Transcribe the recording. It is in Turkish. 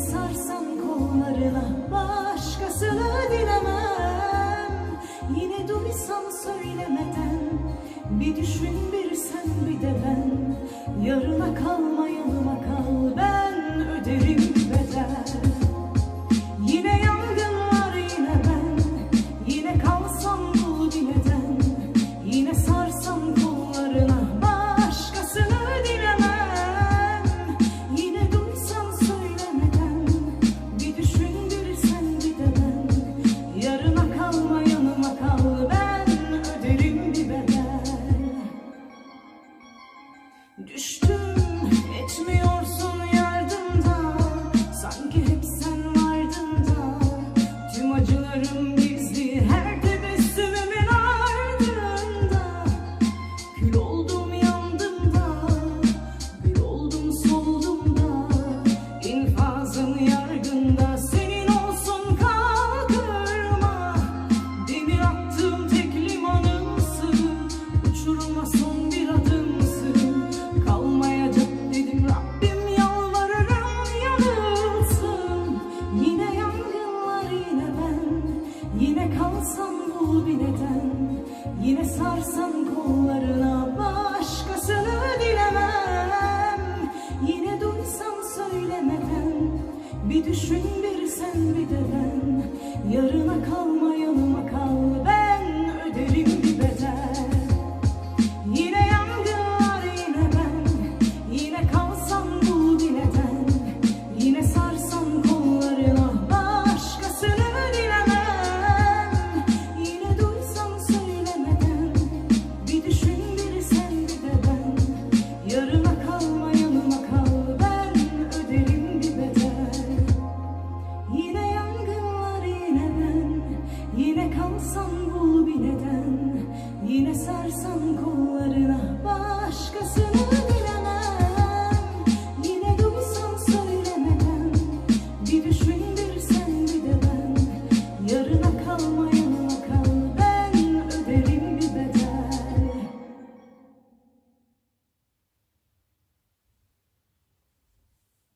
Beni sarsan kollarına başkasını dilemem Yine duysam söylemeden Bir düşün bir sen bir de ben. Yarına kalmaya neden? Yine sarsan kollarına başkasını dilemem. Yine duysam söylemeden Bir düşün bir sen bir de ben. Yarın 心故